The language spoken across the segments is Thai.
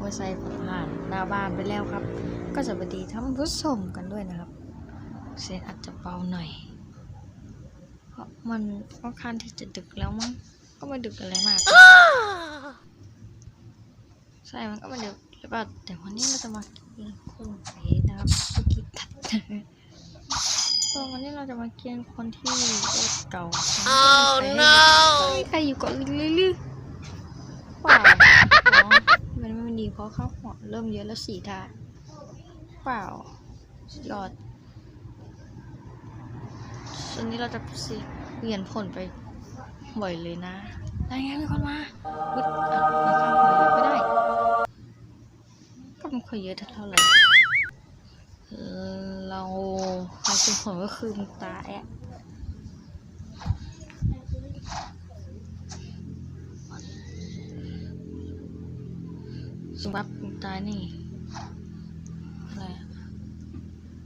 มอไซค์ผ่านหน้าบ้านไปแล้วครับ ก็สวัสดีท่านผู้ชมกันด้วยนะครับเสียงอาจจะเบาหน่อย เพราะมันค่อนข้างที่จะดึกแล้วมั้ง ก็ไม่ดึกอะไรมาก ใช่ มันก็ไม่ดึกแล้วก็แต่วันนี้เราจะมากินคนเสนะครับไปกินตัดก็วันนี้เราจะมากินคนที่รถเก่า Oh ไม่ no มีใครอยู่เกาะลิงเลยหรือเปล่าอ๋อ มันไม่ดีเพราะข้าวหัวเริ่มเยอะแล้วสีทาเปล่าสุดยอดตอนนี้เราจะเปลี่ยนผลไปบ่อยเลยนะได้ไงมีคนมาวิดอะมีข้าวหัวเยอะไม่ได้ ก็ไม่ค่อยเยอะเท่าไหร่เออเราใครเป็นผลก็คือตาแอะ สุบับตายนี่อะไร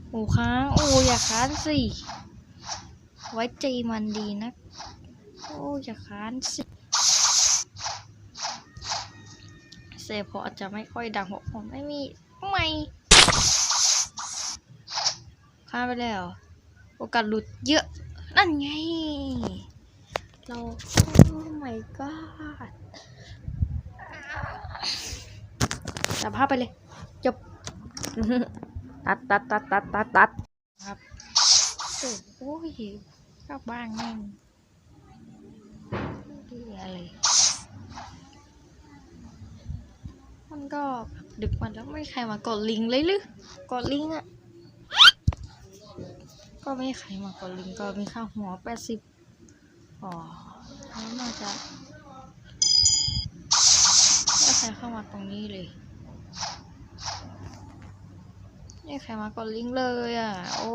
โอ้ค้างโอ้อย่าค้านสิไว้ใจมันดีนะโอ้อย่าค้านสิเซฟพออาจจะไม่ค่อยดังเพราะผมไม่มีไม่ข้ามไปแล้ว โอกาสหลุดเยอะ นั่นไง เราโอ้ my god จับภาพไปเลย จบ ตัดตัดตัดตัดตัดตัดครับโอ้ยกลับบ้านแม่งดีอะไร มันก็ดึกมันแล้วไม่ใครมากดลิงเลยหรือกดลิงอะก็ไม่ใครมากดลิงก็มีค่าหัวแปดสิบอ๋อแล้วน่าจะไม่ใครเข้ามาตรงนี้เลย ไม่ใครมากดลิงเลยอะ โอ้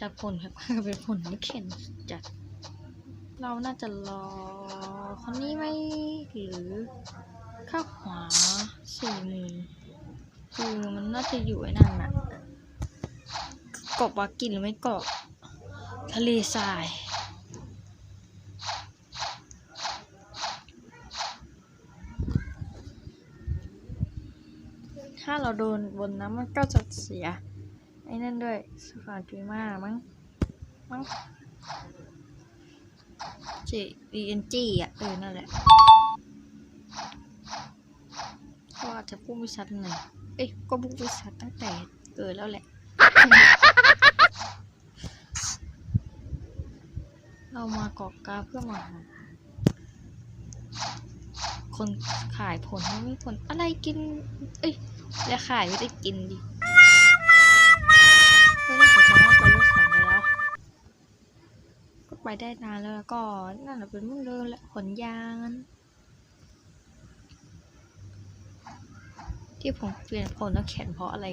จากผลครับเป็นผลไม่เข็นจัด เราน่าจะรอคนนี้ไหมหรือข้าวขวาสี่หมืคือมันน่าจะอยู่ไอ้นั่นน่ะเกาะวากินหรือไม่เกาะทะเลทราย ถ้าเราโดนบนน้ำมันก็จะเสีย ไอ้นั่นด้วยสฟาจุยมามั้ง มั้ง G E N G อะ เออ นั่นแหละก็อาจจะพูดไม่ชัดหน่อยเอ้ย ก็พูดไม่ชัดตั้งแต่เกิดแล้วแหละ เรามาเกาะกาเพื่อมาหาคนขายผลไม่มีผลอะไรกิน เอ้ย และขายไม่ได้กินดิไม่ได้ขอจำว่าไปรถสารได้แล้ว ก็ไปได้นานแล้วแล้วก็นั่นแหละเป็นมุ่งเดิมและขนยางที่ผมเปลี่ยนผลแล้วแขนเพราะอะไร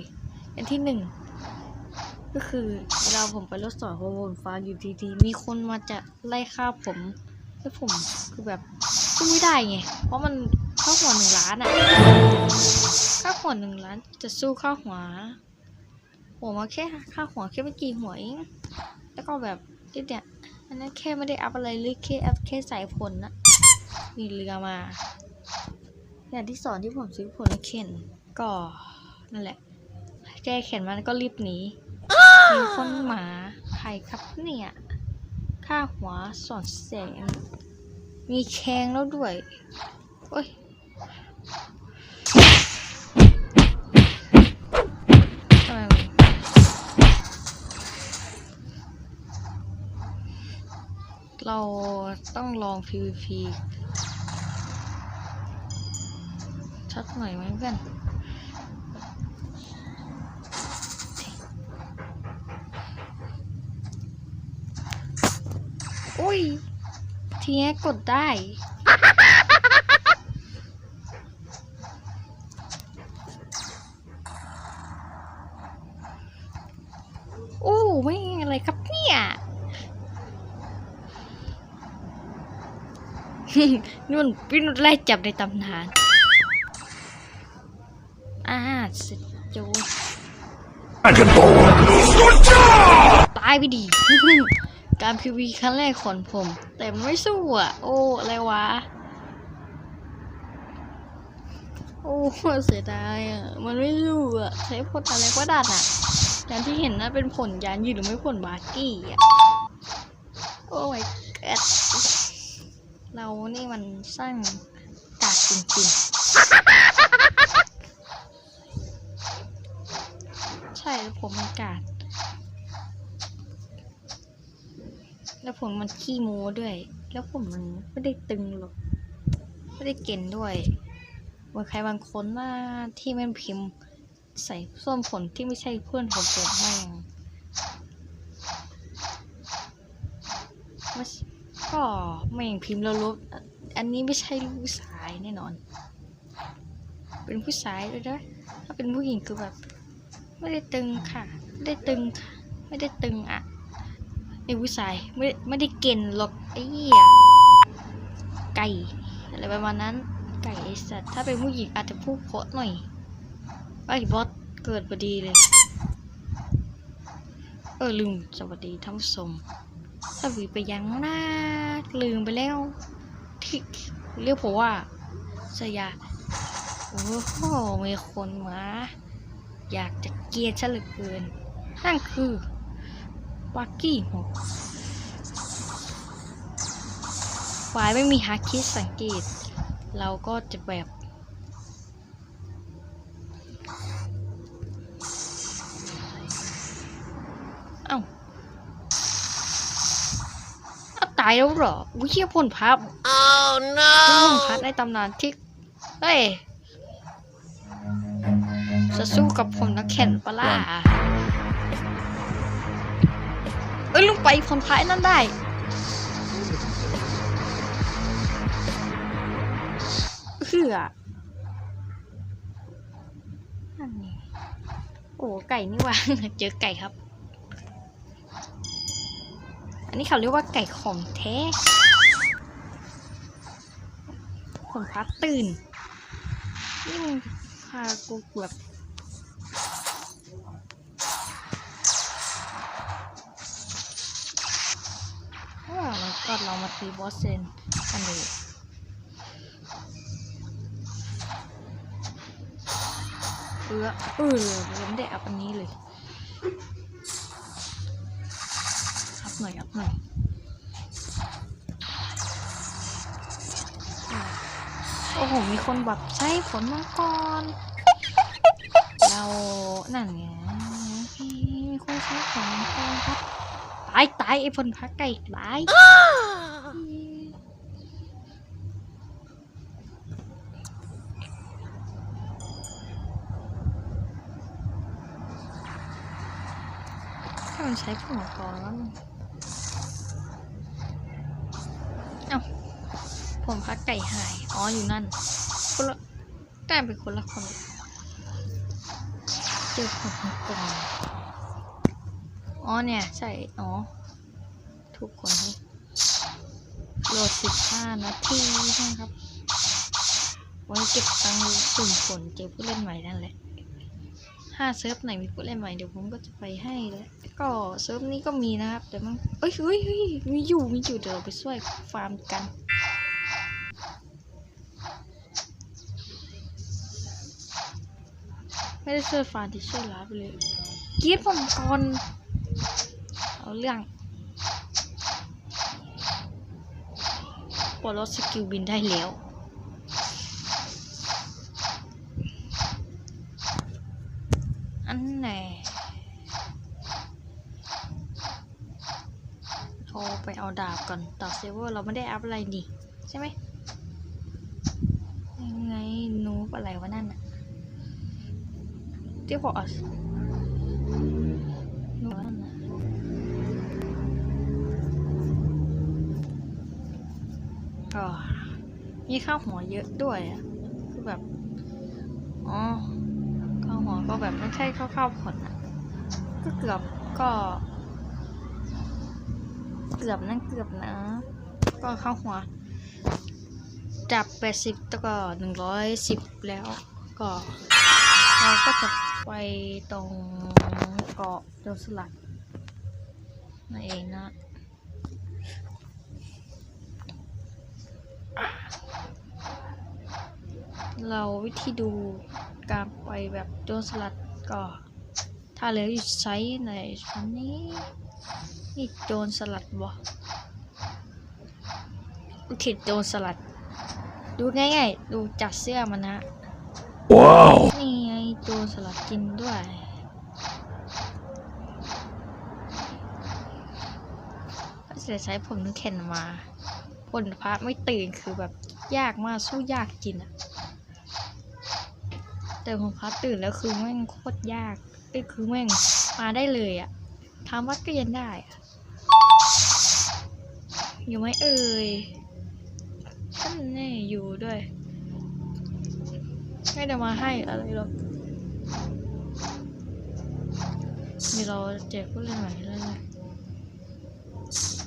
อันที่หนึ่งก็คือเวลาผมไปรถสอนโฮโมนฟ้าอยู่ดีๆมีคนมาจะไล่ฆ่าผมแล้วผมคือแบบสู้ไม่ได้ไง เพราะมันค่าหัวหนึ่งล้านอะ ค่าหัวหนึ่งล้านจะสู้ค่าหัวผมมาแค่ค่าหัวแค่ไม่กี่หัวเองแล้วก็แบบนิดเดี่ยอันนั้นแค่ไม่ได้อัพอะไรเลยแค่อัพแค่ใส่ผลนะมีเรือมาอย่างที่สอนที่ผมซื้อผลเข็นก็นั่นแหละแก้เข็นมันก็รีบหนีมีคนหมาใครครับเนี่ยค่าหัวสอนแสนมีแคงแล้วด้วย โอ้ย เราต้องลอง PVP ชัดหน่อยไหมเพื่อนอุ้ยทีนี้กดได้ โอ้ไม่อะไรครับเนี่ย นู่นพี่นุชไล่จับในตำนานอ่าสร็จจู Dragon Ball! ตายไปดี การพีวีครั้งแรกของผม แต่ไม่สู้อะ โอ้ อะไรวะ โอ้ เสียดายอะ มันไม่สู้อะ ใช้ผลอะไรก็ดัดอะอย่างที่เห็นนะเป็นผลยานยืดหรือไม่ผลบาร์กี้อะ โอ้ my god เรานี่มันสร้างกากจริงๆ ใช่แล้วผมมันกาดแล้วผมมันขี้โม้ด้วย แล้วผมมันไม่ได้ตึงหรอก ไม่ได้เก่งด้วยเหมือนใครบางคนว่าที่แม่นพิมพ์ใส่ส้มผลที่ไม่ใช่เพื่อนของผมแม่งไม่ใช่ ก็แม่งพิมพ์แล้วลบ อันนี้ไม่ใช่ลูกผู้ชายแน่นอน เป็นผู้ชายเลยนะถ้าเป็นผู้หญิงคือแบบ ไม่ได้ตึงค่ะ ไม่ได้ตึงค่ะ ไม่ได้ตึงอะไอ้ผู้ชายไม่ไม่ได้เก่งหรอกไอ้เหี้ยไก่อะไรประมาณนั้น ไก่ไอสัตว์ถ้าเป็นผู้หญิงอาจจะพูดเพราะหน่อยไอ้บอสเกิดพอดีเลย เออลืมสวัสดีท่านผู้ชม สวีไปยังหน้าลืมไปแล้วที่เรียกผมว่าสยาโอ้โหมีคนมาอยากจะเกลียดฉันเหลือเกินนั่นคือวากี้หกฝ่ายไม่มีฮาคิดสังเกต เราก็จะแบบาตายแล้วเหรออุ้ยเชี่ยพลพับ Oh พล no! พับในตำนานที่เฮ้ยจะสู้กับผมนักแข่งปะล่ะเอ้ยลงไปพลพายนั่นได้เหือนั่นไงโอ้ไก่นี่หว่าเจอไก่ครับ อันนี้เขาเรียกว่าไก่ของแท้ผมพัดตื่น นี่มึงพากูแบบว่ามันก็เรามาตีบอสเซนกันเลยเออเออยังไม่ได้อัพอันนี้เลย หน่อยอัพหน่อยโอ้โห มีคนแบบใช้ผลมังกร เรานั่นไงมีคนใช้ผลมังกรครับ ตายตายไอ้ผลพักไก่ตายถ้ามันใช้ผลมังกรแล้วมันเอ้า ผมพักไก่หาย อ๋อ อยู่นั่นคนละแต่เป็นคนละคนเจอผมก่อนอ๋อเนี่ย ใช่ อ๋อทุกคนให้โหลดสิบห้านาทีนะครับไว้เก็บตังค์สุ่มผลเจอผู้เล่นใหม่นั่นแหละถ้าเซิร์ฟไหนมีผู้เล่นใหม่เดี๋ยวผมก็จะไปให้แล้วก็เซิร์ฟนี้ก็มีนะครับ แต่มันเอ้ยเฮ้ยมีอยู่มีอยู่เดี๋ยวเราไปช่วยฟาร์มกัน ไม่ได้ช่วยฟาร์มที่ช่วยลาไปเลยกีดผมก่อนเอาเรื่องปลดลดสกิลบินได้แล้วอันไหนโทรไปเอาดาบก่อนดาบเซเวอร์เราไม่ได้อัพอะไรนี่ใช่ไหมยังไงนูบอะไรวะนั่นอะ ที่พออนูบนั่นนะก็มีข้าวหัวเยอะด้วยอะคือแบบ อ๋อ ข้าวหัวก็แบบไม่ใช่ข้าวข้าวผลอะ ก็เกือบก็ เกือบนั่นเกือบนะ ก็ข้าวหัว จับแปดสิบแล้วก็หนึ่งร้อยสิบแล้ว ก็เราก็จะ ไปตรงเกาะโจรสลัดนั่นเองนะเราวิธีดูการไปแบบโจรสลัดก็ถ้าเหลือใช้ในชั้นนี้นี่โจรสลัดวะขีดโจรสลัด ดูง่ายๆ ดูจัดเสื้อมันนะ ว้าว นี่ โดนสลัดกินด้วยเสียใช้ผมนึกเข็นมาผลพระไม่ตื่นคือแบบยากมากสู้ยากจริงอะแต่ผมพระตื่นแล้วคือแม่งโคตรยากเอ้คือแม่งมาได้เลยอะทำวัดก็ยังได้อยู่ไหมเอ่ยท่านแน่อยู่ด้วยไม่ได้มาให้อะไรหรอก มีเราแจกผู้เล่นใหม่แล้วเลย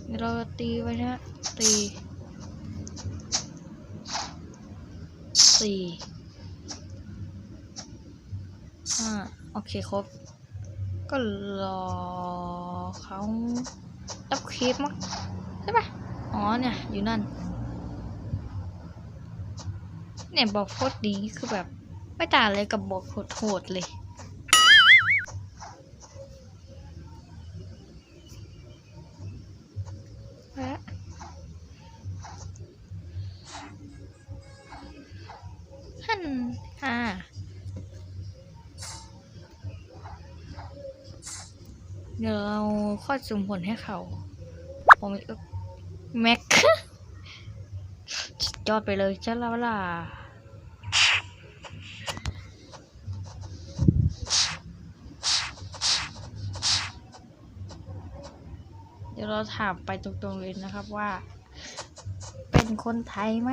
มีเราตีไว้นะตีสี่ห้าโอเคครบ ก็รอเขารับคลิปมั้งใช่ปะอ๋อเนี่ย อยู่นั่น เนี่ยบอกโคตรดีคือแบบ ไม่ต่างเลยกับบอกโหดๆเลย ค่อยสุ่มผลให้เขา ผมแม็กสุดยอดไปเลยจ้าแล้วล่ะเดี๋ยวเราถามไปตรงๆเลยนะครับว่า เป็นคนไทยไหม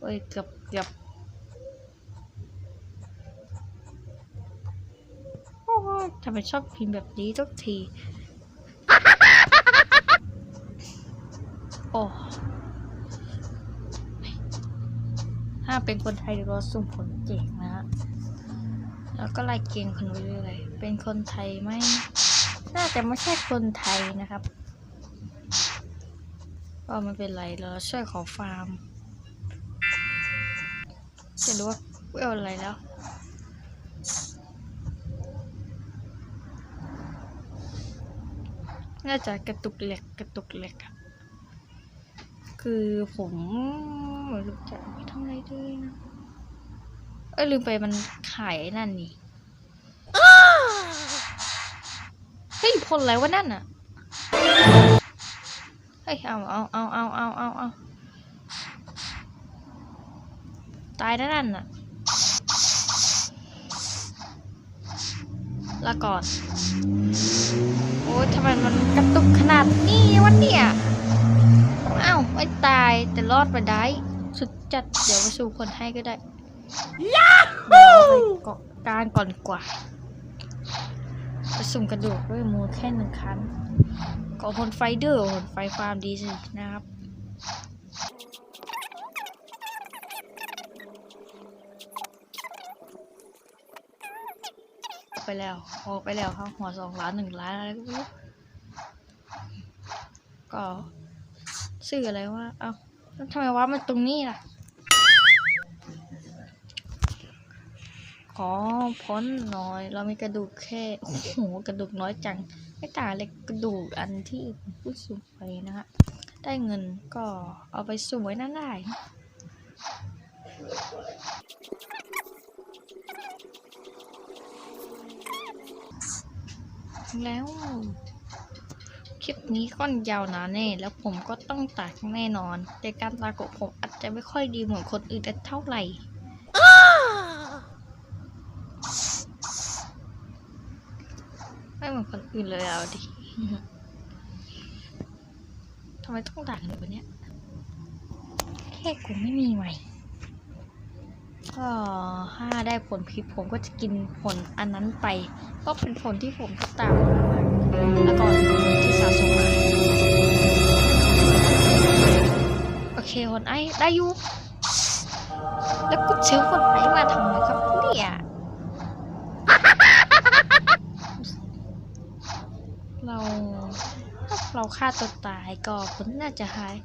เอ้ยเกือบเกือบโอ้ย ทำไมชอบพิมพ์แบบนี้ทุกที โอ้ถ้าเป็นคนไทยเดี๋ยวเราสุ่มผลเจกนะฮะ แล้วก็ไล่เกียงคนไปเรื่อยเป็นคนไทยไหมน่าจะไม่ใช่คนไทยนะครับ ก็ไม่เป็นไรเราช่วยขอฟาร์มจะรู้ว่าเวลอะไรแล้ว น่าจะกระตุกเหล็กกระตุกเหล็กอะคือผมไม่รู้จะเอาไปทำอะไรดีนะ เอ้ยลืมไปมันขายไอ้นั่นนี่เฮ้ยพลอะไรวะนั่นอะเฮ้ยเอาเอาเอาเอาเอาเอาเอาตายแล้วนั่นน่ะลาก่อน โอ้ยทำไมมันกระตุกขนาดนี้วะเนี่ยอ้าวไม่ตายแต่รอดมาได้ สุดจัดเดี๋ยวไปสู่คนให้ก็ได้เดี๋ยวไปเกาะกลารก่อนดีกว่าไปสุ่มกระดูกด้วยมูลแค่หนึ่งครั้งเกาะผลไฟเดอร์ผลไฟฟาร์มดีสินะครับ ไปแล้ว ออกไปแล้วครับ หัวสองล้านหนึ่งล้านอะไรก็ไม่รู้ก็สื่ออะไรว่า เอ้าแล้วทำไมว่ามันตรงนี้ล่ะ ขอพ้นหน่อย เรามีกระดูกแค่ โอ้โห กระดูกน้อยจัง ไม่ต่างเลยกระดูกอันที่ผมพูดสูงไปนะฮะ ได้เงินก็เอาไปสุ่มไว้นั่นได้นะ แล้ว คลิปนี้ก้อนยาวหนาแน่ แล้วผมก็ต้องตัดแน่นอน แต่การตัดของผมอาจจะไม่ค่อยดีเหมือนคนอื่นเท่าไหร่ไม่เหมือนคนอื่นเลยเอาดิทำไมต้องด่ากันแบบเนี้ยแค่กูไม่มีใหม่ ก็ถ้าได้ผลพิษผมก็จะกินผลอันนั้นไปก็เป็นผลที่ผมตามมาแล้วก็ที่สะสมมาโอเคคนไอ้ได้อยู่แล้วกูซื้อคนไอ้มาทำไมครับเนี่ยเราถ้าเราฆ่าตัวตายก็ผลน่าจะหาย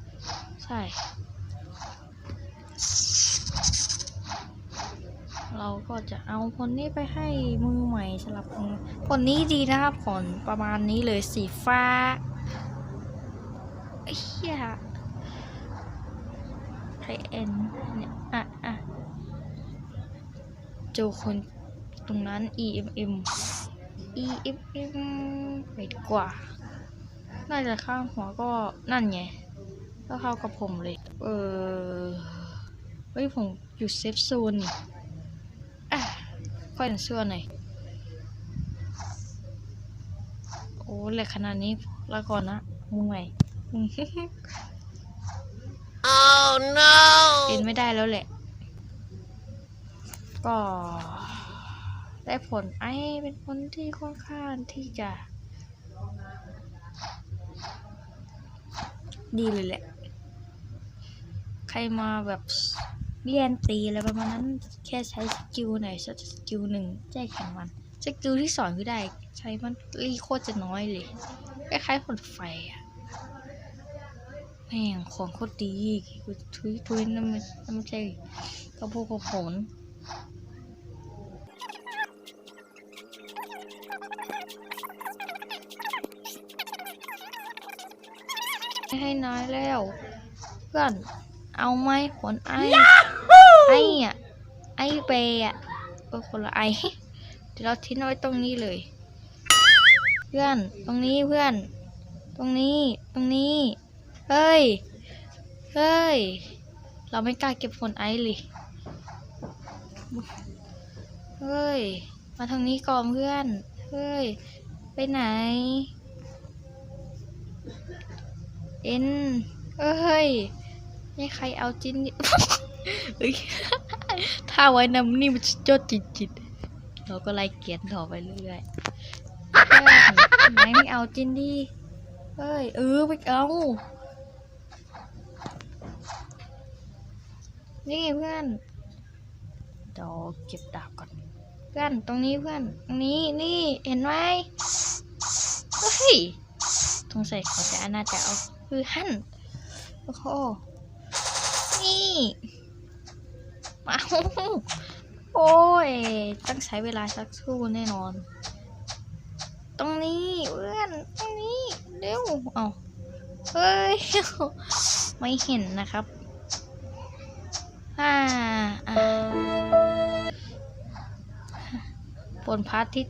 ใช่ เราก็จะเอาผลนี้ไปให้มือใหม่สลับมือผลนี้ดีนะครับผลประมาณนี้เลยสีฟ้าเฮียไทเอ็นเนี่ยอะอะเจอคนตรงนั้น EMM EMM ไปดีกว่า น่าจะข้างหัวก็นั่นไง ก็เข้ากับผมเลย เออเฮ้ยผมอยู่เซฟโซนนี่ ค่อยเสื้อหน่อยโอ้แหลกขนาดนี้ลาก่อนนะมึงใหม่ Oh no! เอ็นไม่ได้แล้วแหละ ก็ ได้ผลไอ้เป็นผลที่ค่อนข้างที่จะ ดีเลยแหละ ใครมาแบบ เลียนตีอะไรประมาณนั้นแค่ใช้สกิลไหนสักสกิลหนึ่งแจ้แข่งมันสกิลที่สอนคือได้ ใช้มันรีโคตรจะน้อยเลยคล้ายๆผลไฟอะแม่งของโคตรดีกูทุยทุยนั่นมันนั่นไม่ใช่กระโปงกระผลให้น้อยแล้ว เพื่อน เอาไหมผลไอไออะไอเปย์อะเออคนละไอเดี๋ยวเราทิ้งเอาไว้ตรงนี้เลย เพื่อนตรงนี้เพื่อน ตรงนี้ตรงนี้ เฮ้ย เฮ้ย เราไม่กล้าเก็บผลไอเลยเฮ้ย มาทางนี้ก่อนเพื่อน เฮ้ย ไปไหน เอ็นเอ้ย นี่ใครเอาจิ้นนี่เฮ้ยถ้าไว้นำนี่มันจดจิตจิตเราก็ไล่เกียนต่อไปเรื่อยๆเพื่อนไม่เอาจิ้นดีเฮ้ยเออไม่เอานี่เพื่อนเดี๋ยวเก็บดาบก่อน เพื่อนตรงนี้เพื่อนตรงนี้นี่เห็นไหมเฮ้ยสงสัยเขาจะอนาจะเอาคือหั่นโอ้โหี่มาโอ้ย ต้องใช้เวลาสักครู่แน่นอน ตรงนี้เพื่อนตรงนี้ เร็ว เอาเฮ้ย ไม่เห็นนะครับอ่าอ่าผลพาร์ทที่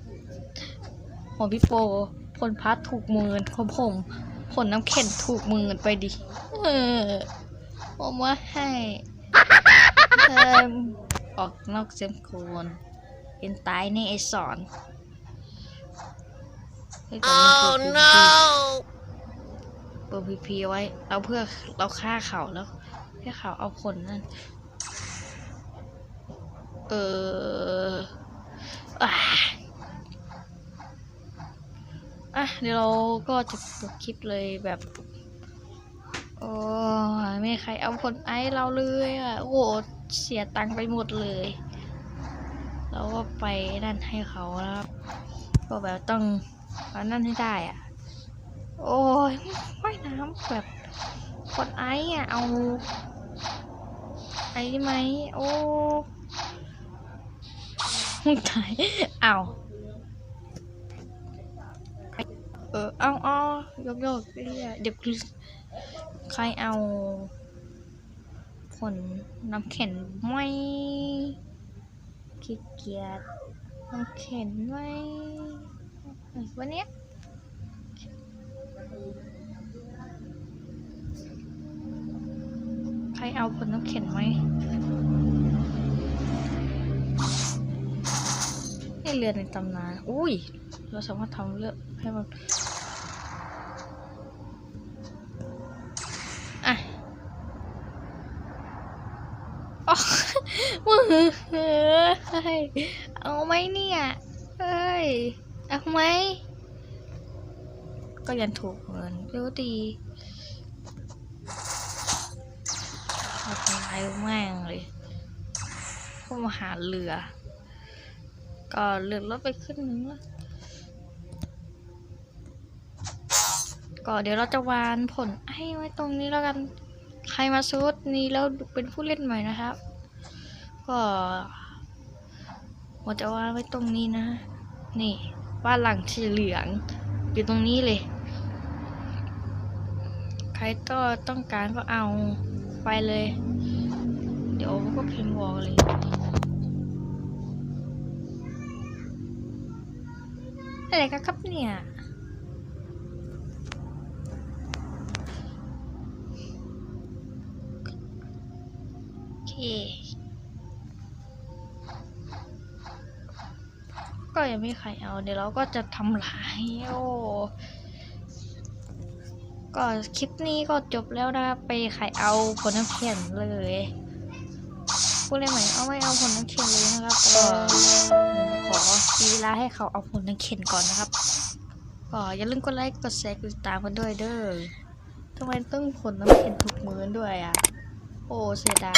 ของพี่โปผลพาร์ทถูกมือของผม ผลน้ำเข็นถูกมือไปดิ เออ ผมว่าให้เธอออกนอกเซมโคนเป็นตายในไอสอนเฮ้ยแต่มัน Oh เปิด PVP no! เปิดพีพีไว้ เราเพื่อเราฆ่าเขาแล้วให้เขาเอาผลนั่น เอออะอะเดี๋ยวเราก็จะจบคลิปเลยแบบ โอ้ยไม่ใครเอาผลไอเราเลยอะ โอ้โหเสียตังค์ไปหมดเลย เราก็ไปนั่นให้เขานะครับก็แบบต้องเอานั่นให้ได้อะ โอ้ยว่ายน้ำแบบกดไออะ เอา ไอได้ไหม โอ้ตายเอาเออเอาเอายกยกเรียเดี๋ยว ใครเอา ผลน้ำแข็งไม่ขี้เกียจน้ำแข็งไม่วันเนี้ยใครเอาผลน้ำแข็งไหมนี่เรือในตำนาน อุ้ย เราสามารถทำเรือให้มัน อะอ๋อ มือเฮ้ย เอาไหมเนี่ยเฮ้ยเอาไหมก็ยังถูกเงินเร็วดีเอาทำลายแม่งเลยพวกมาหาเรือ ก็เรือรถไปขึ้นนึงแล้วก็เดี๋ยวเราจะวานผลให้ไว้ตรงนี้แล้วกัน ใครมาซูดนี้แล้วเป็นผู้เล่นใหม่นะครับ ก็ ผมจะวางไว้ตรงนี้นะ นี่บ้านหลังสีเหลือง อยู่ตรงนี้เลย ใครก็ต้องการก็เอาไปเลย เดี๋ยวก็พิมพ์วอลเลยอะไรกันครับเนี่ยโอเค ก็ยังไม่ใครเอา เดี๋ยวเราก็จะทำลายโอ้ก็คลิปนี้ก็จบแล้วนะครับไปใครเอาผลน้ำแข็งเลยผู้เล่นใหมเอาไม่เอาผลน้ำแข็งเลยนะครับก็ขอมีเวลาให้เขาเอาผลน้ำแข็งก่อนนะครับ ก็อย่าลืมกดไลค์กดแชร์กดติดตามกันด้วยเด้อทำไมต้องผลน้ำแข็งทุกมื้อด้วยอะ โอ้เสียดาย